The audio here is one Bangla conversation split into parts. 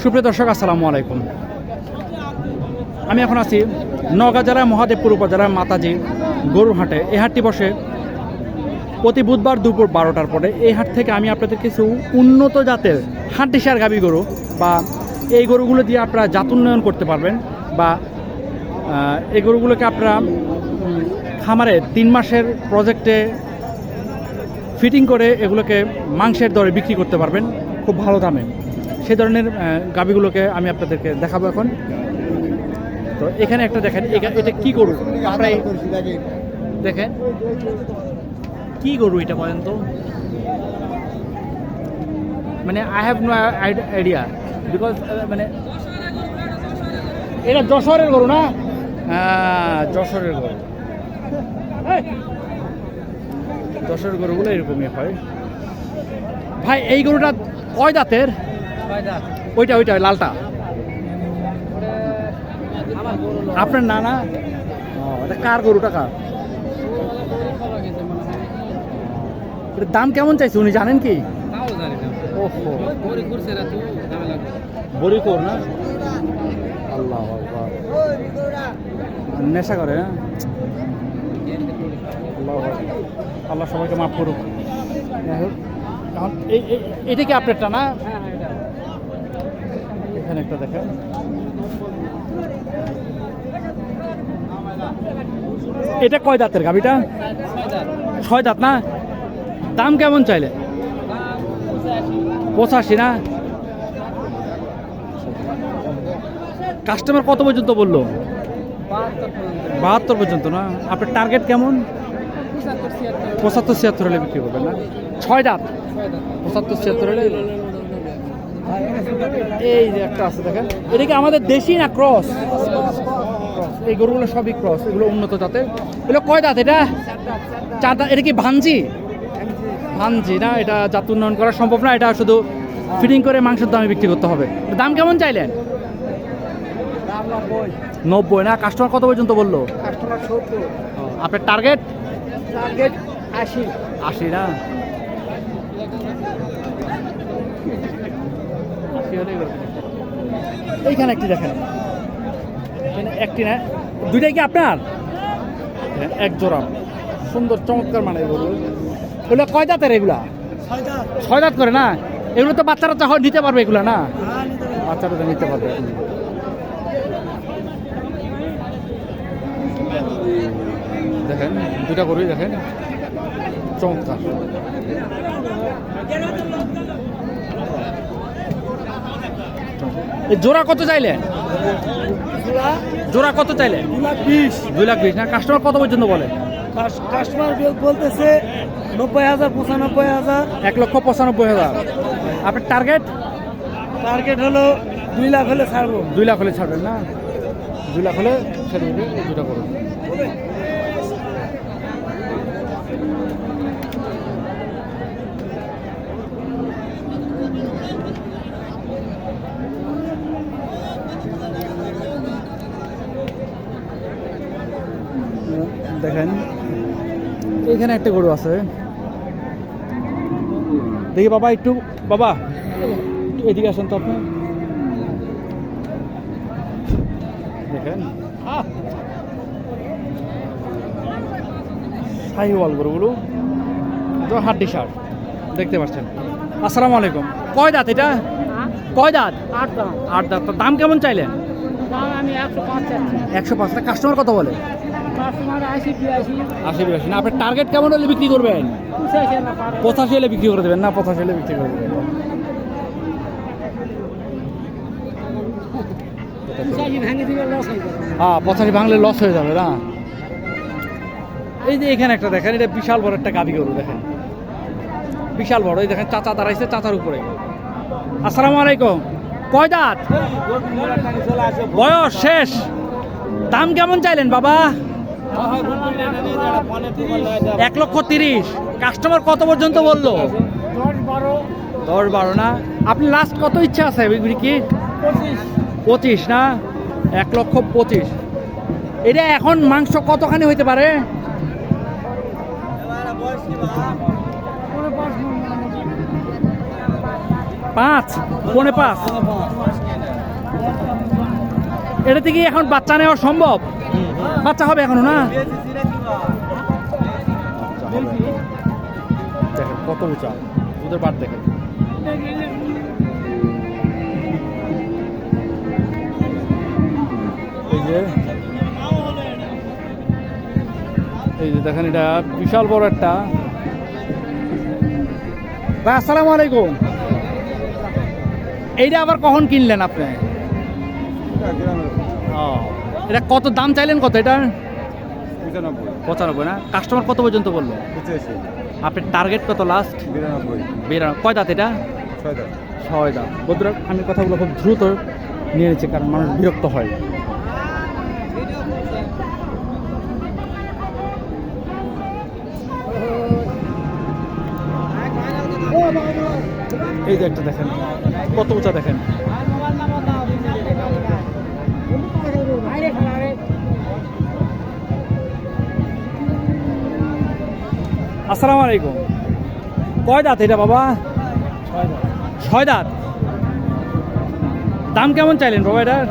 সুপ্রিয় দর্শক, আসসালামু আলাইকুম। আমি এখন আছি নওগাঁ জেলার মহাদেবপুর উপজেলার মাতাজি গরুর হাটে এই হাটটি বসে প্রতি বুধবার দুপুর বারোটার পরে। এই হাট থেকে আমি আপনাদের কিছু উন্নত জাতের হাড্ডিসার গাবি গরু বা এই গরুগুলো দিয়ে আপনারা জাত উন্নয়ন করতে পারবেন বা এই গরুগুলোকে আপনারা খামারে তিন মাসের প্রজেক্টে ফিটিং করে এগুলোকে মাংসের দরে বিক্রি করতে পারবেন। খুব ভালো দামে। সেই ধরনের গাবিগুলোকে আমি আপনাদেরকে দেখাবো এখন। তো এখানে একটা দেখেন এটা কি গরু? দেখেন কি গরু এটা বলেন তো? মানে I have no idea because মানে এটা যশোরের গরু না? হ্যাঁ যশোরের গরু। যশোরের গরুগুলো এরকমই হয়। ভাই এই গরুটা কয় দাঁতের? ওইটা ওইটা লালটা। আপনার না না এটা কার গরুটা কার? দাম কেমন চাইছে উনি, জানেন কি? ওহো। বড়ি কর না? আল্লাহ নেশা করে না আল্লাহ আকবার। আল্লাহ সবাইকে মাফ করুক। যাই এটা কি আপনারটা না? এখানে একটা দেখেন। এটা কয় দাঁতের গাবিটা ছয় দাঁত না? দাম কেমন চাইলে? পঁচাশি না? কাস্টমার কত পর্যন্ত বলল? বাহাত্তর পর্যন্ত না? আপনার টার্গেট কেমন? পঁচাত্তর ছিয়াত্তর হলে বিক্রি করবেন না? ছয় দাঁত? পঁচাত্তর ছিয়াত্তর হলে এই যে একটা আছে দেখেন। এটা কি আমাদের দেশি না ক্রস? এই গরুগুলো সবই ক্রস এগুলো উন্নত জাতের। এগুলো কয় দাঁত এটা? চার দাঁত। এটা কি ভাঞ্জি ভাঞ্জি না? এটা জাত উন্নয়ন করা সম্ভব না এটা শুধু ফিটিং করে মাংসের দামে বিক্রি করতে হবে। দাম কেমন চাইলেন? নব্বই। না কাস্টমার কত পর্যন্ত বলল? আপনার টার্গেট আশি। আশি না? এইখানে একটি দেখেন। একটি না দুইটাই কি আপনার? এক জোড়া। সুন্দর চমৎকার মানে এগুলো। কয় দাঁতের এগুলা? ছয় দাঁত করে না? এগুলো তো বাচ্চারা তো নিতে পারবে এগুলো না? বাচ্চারা তো নিতে পারবে। দেখেন দুটা গরুই দেখেন। চমৎকার। জোড়া কত চাইলে? জোড়া কত চাইলে? দুই লাখ বিশ। না কাস্টমার কত পর্যন্ত বলে? কাস্টমার বলতেছে নব্বই হাজার পঁচানব্বই হাজার। এক লক্ষ পঁচানব্বই হাজার। আপনার টার্গেট টার্গেট হলো দুই লাখ হলে ছাড়বো। দুই লাখ হলে ছাড়বেন না? দুই লাখ হলে ছেড়ে দুটা করুন। দেখেন। এখানে একটা গরু আছে। দেখি বাবা একটু বাবা এদিকে আসেন তো আপনি। দেখেন। শাহিওয়াল গরুগুলো। তো হাড্ডি সার। দেখতে পাচ্ছেন। আসসালামু আলাইকুম। কয় দাঁত এটা? কয় দাঁত? আট দাম আট দাঁত। তো দাম কেমন চাইলেন? একশো পাঁচ কাস্টমার কত বলে? আশি বিরাশি। না, আপনার টার্গেট কেমন হলে বিক্রি করবেন? পঁচাশি হলে বিক্রি করে দেবেন। না, পঁচাশি হলে বিক্রি করে দেবেন। হয়ে, পঁচাশি ভাঙলে লস হয়ে যাবে, না? এই যে এখানে একটা দেখেন, এটা বিশাল বড় একটা গাবি গরু, দেখেন। বিশাল বড়, এই দেখেন, চাচা দাঁড়াইছে চাচার উপরে। আসসালামু আলাইকুম। কয় দাঁত? বয়স শেষ। দাম কেমন চাইলেন, বাবা? এক লক্ষ তিরিশ। কাস্টমার কত পর্যন্ত বলল? দশ বারো না? আপনি লাস্ট কত ইচ্ছা আছে কি? পঁচিশ না? এক লক্ষ পঁচিশ। এটা এখন মাংস কতখানি হইতে পারে? পাঁচ? পৌনে পাঁচ? এটা থেকে এখন বাচ্চা নেওয়া সম্ভব? বাচ্চা হবে এখনও না? দেখেন কত উঁচা। দুধের পাট দেখেন। এই যে এই যে দেখেন এটা বিশাল বড় একটা। ভাই আসসালামু আলাইকুম। এইটা আবার কখন কিনলেন আপনি? ও। এটা কত দাম চাইলেন কত এটা পঁচানব্বই। না? কাস্টমার কত পর্যন্ত বলল? আপনার টার্গেট কত লাস্ট বিরানব্বই। বেরানো কয় দাঁত এটা? ছয় দাঁত। বন্ধুরা আমি কথাগুলো খুব দ্রুত নিয়ে নিচ্ছি কারণ মানুষ বিরক্ত হয়। এই যে একটা দেখেন কত উঁচা দেখেন। আসসালামু আলাইকুম। কয় দাঁত এটা বাবা? ছয় দাঁত। দাম কেমন চাইলেন বাবা এটার?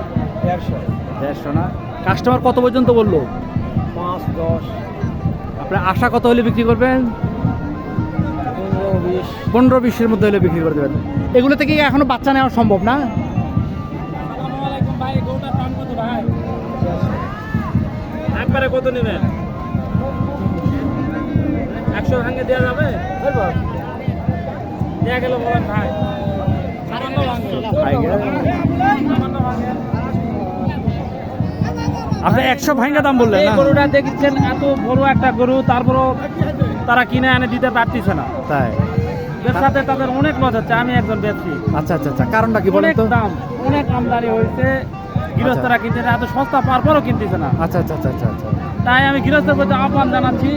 দেড়শো। দেড়শো না? কাস্টমার কত পর্যন্ত বলল? পাঁচ দশ। আপনার আশা কত হলে বিক্রি করবেন? পনেরো বিশ। পনেরো বিশের মধ্যে হলে বিক্রি করে দেবেন। এগুলো থেকে কি এখনও বাচ্চা নেওয়া সম্ভব না? একবারে কত নেবেন? একশো ভাঙে দেওয়া যাবে? দেওয়া গেল বলেন ভাই। সামান্য ভাঙে। ভাই গে। আপনি একশো ভাঙ্গা দাম বললেন গরুটা দেখছেন এত বড় একটা গরু তারপরও তারা কিনে এনে দিতে পারতেছে না। তাই। ব্যবসাতে তাদের অনেক লস হচ্ছে আমি একজন আচ্ছা আচ্ছা আচ্ছা। কারণটা কি বলেন তো? দাম অনেক আমদানি হয়েছে গৃহস্থরা কিনতে না, এত সস্তা কিনতেছে না। আচ্ছা আচ্ছা আচ্ছা আচ্ছা আচ্ছা। তাই আমি গৃহস্থের প্রতি আহ্বান জানাচ্ছি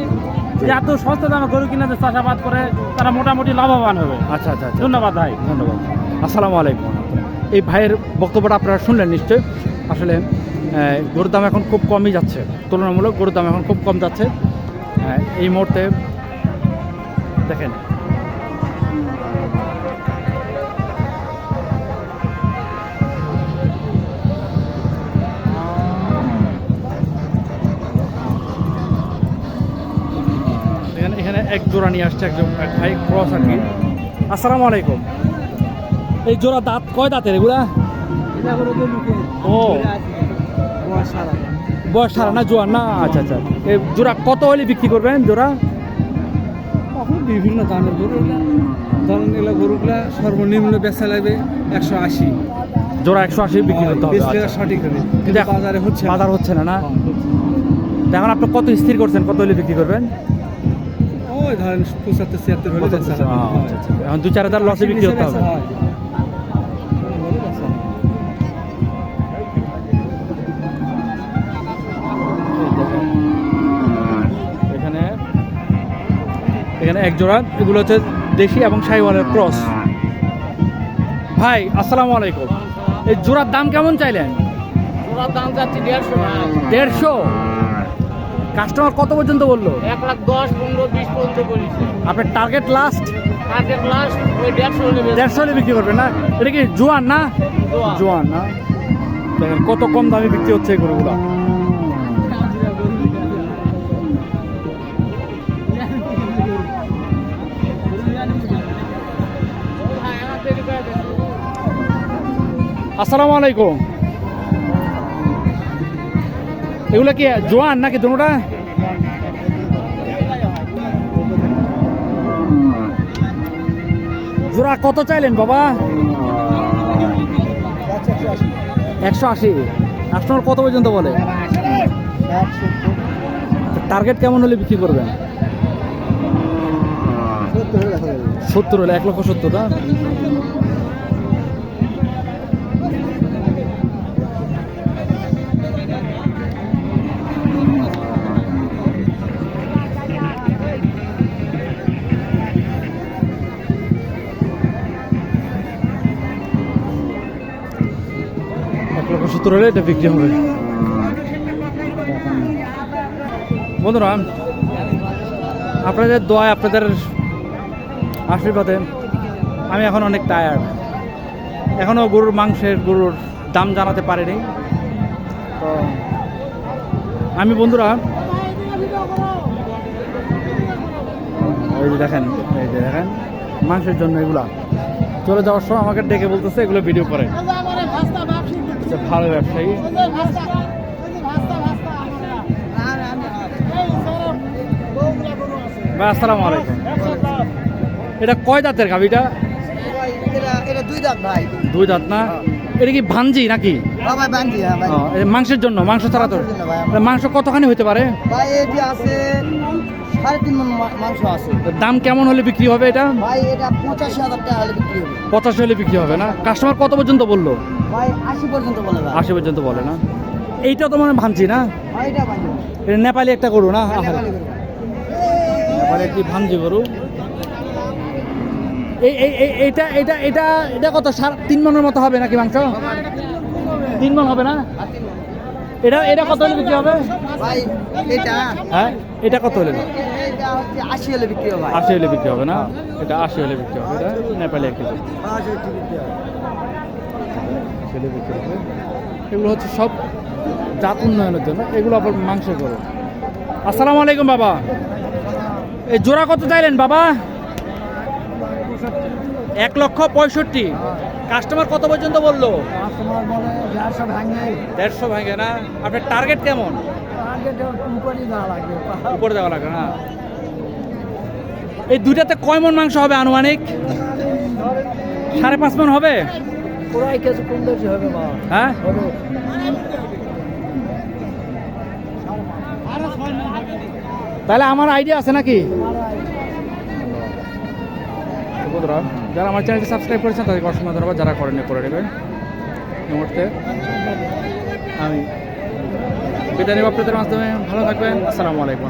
যে এত সস্তা দামে গরু কিনে যে চাষাবাদ করে তারা মোটামুটি লাভবান হবে। আচ্ছা আচ্ছা আচ্ছা। ধন্যবাদ ভাই। ধন্যবাদ। আসসালামু আলাইকুম। এই ভাইয়ের বক্তব্যটা আপনারা শুনলেন নিশ্চয়ই। আসলে গরুর দাম এখন খুব কমই যাচ্ছে। তুলনামূলক গরুর দাম এখন খুব কম যাচ্ছে। এই মুহূর্তে দেখেন এক জোড়া নিয়ে আসছে একজন এক ভাই ক্রস আর কি আসসালামু আলাইকুম। এই জোড়া দাঁত কয় দাঁতের এগুলা? ও। বয়স সারা। না জোয়ান? না আচ্ছা আচ্ছা। এই জোড়া কত হলে বিক্রি করবেন জোড়া? বিভিন্ন দামের গরু ধরেন এগুলো গরুগুলা সর্বনিম্ন বেচা লাগবে একশো আশি। জোড়া একশো আশি বিক্রি করতে হবে আচ্ছা। সঠিক হবে। কিন্তু কিন্তু বাজারে হচ্ছে না। বাজার হচ্ছে না না? হ্যাঁ, এখন আপনি কত স্থির করছেন? কত হলে বিক্রি করবেন? ওই ধরেন পঁচাত্তর ছিয়াত্তর হলে। আহ, আচ্ছা, আচ্ছা। এখন দু চার হাজার লসে বিক্রি করতে হবে হয়। হয়। এখানে এখানে এক জোড়া এগুলো হচ্ছে দেশি এবং শাহিওয়ালের ক্রস ভাই আসসালামু আলাইকুম এই জোড়ার দাম কেমন চাইলেন ওরা দাম যাচ্ছে দেড়শো দেড়শো কাস্টমার কত পর্যন্ত বলল? এক লাখ দশ পনেরো বিশ পর্যন্ত বলেছে। আপনার টার্গেট লাস্ট টার্গেট লাস্ট ওই দেড়শো দেড়শো বিক্রি করবেন না? এটা কি জোয়ান না? জোয়ান না। দেখেন কত কম দামে বিক্রি হচ্ছে এই গরুগুলো। আসসালামু আলাইকুম। এগুলো কি জোয়ান নাকি দুটা? জোড়া কত চাইলেন বাবা? একশো আশি। কাস্টমার কত পর্যন্ত বলে? টার্গেট কেমন হলে বিক্রি করবেন? সত্তর হলে এক লক্ষ সত্তর সত্তর হলে এটা বিক্রি হবে? বন্ধুরা, আপনাদের দোয়ায় আপনাদের আশীর্বাদে আমি এখন অনেক টায়ার্ড এখনও গরুর মাংসের গরুর দাম জানাতে পারেনি। তো আমি বন্ধুরা, এই যে দেখেন, এই যে দেখেন, মাংসের জন্য এগুলা। চলে যাওয়ার সময় আমাকে ডেকে বলতেছে এগুলো ভিডিও করে। আচ্ছা, ভালো ব্যবসায়ী ভাই আসসালামু আলাইকুম। এটা কয় দাঁতের গাভিটা এটা? দুই দাঁত ভাই। দুই দাঁত না? এটা কি ভাঞ্জি নাকি? হ্যাঁ হ্যাঁ মাংসের জন্য মাংস ছাড়া তো। মাংস কতখানি হতে পারে? ভাই এটি আছে সাড়ে তিন মন মাংস আছে। দাম কেমন হলে বিক্রি হবে এটা? ভাই এটা পঁচাশি হাজার টাকা হলে বিক্রি হবে। পঁচাশি হলে বিক্রি হবে না? কাস্টমার কত পর্যন্ত বলল? ভাই পর্যন্ত বলে ভাই আশি পর্যন্ত বলে না? এইটা তো মানে ভাঞ্জি না? এটা এটা নেপালি একটা গরু না। নেপালি। একটি ভাঞ্জি গরু? এইটা এটা এটা এটা কত? তিন মনের মতো হবে নাকি মাংস? তিন মন হবে না? এটা এটা কত হলে বিক্রি হবে? এটা হ্যাঁ এটা কত হলে? এটা আশি হলে বিক্রি হবে আশি হলে বিক্রি হবে না? এটা আশি হলে বিক্রি হবে। এটা নেপালি এক বিক্রি হবে। এগুলো হচ্ছে সব জাত উন্নয়নের জন্য। এগুলো আবার মাংস করো। আসসালামু আলাইকুম বাবা। এই জোড়া কত চাইলেন বাবা? এক লক্ষ পঁয়ষট্টি। কাস্টমার কত পর্যন্ত বলল? দেড়শো ভাঙে। না? আপনার টার্গেট কেমন? উপরে দেওয়া লাগবে না? এই দুইটাতে কয় মন মাংস হবে আনুমানিক? সাড়ে পাঁচ মন হবে? কম বেশি হবে হ্যাঁ? হবে তাহলে আমার আইডিয়া আছে নাকি? বন্ধুরা যারা আমার চ্যানেলটি সাবস্ক্রাইব করেছেন তাদেরকে অসংখ্য ধন্যবাদ। যারা করেন করে নেবেন। এই মুহূর্তে আমি বিদায় নেব আপনাদের মাধ্যমে। ভালো থাকবেন। আসসালামু আলাইকুম।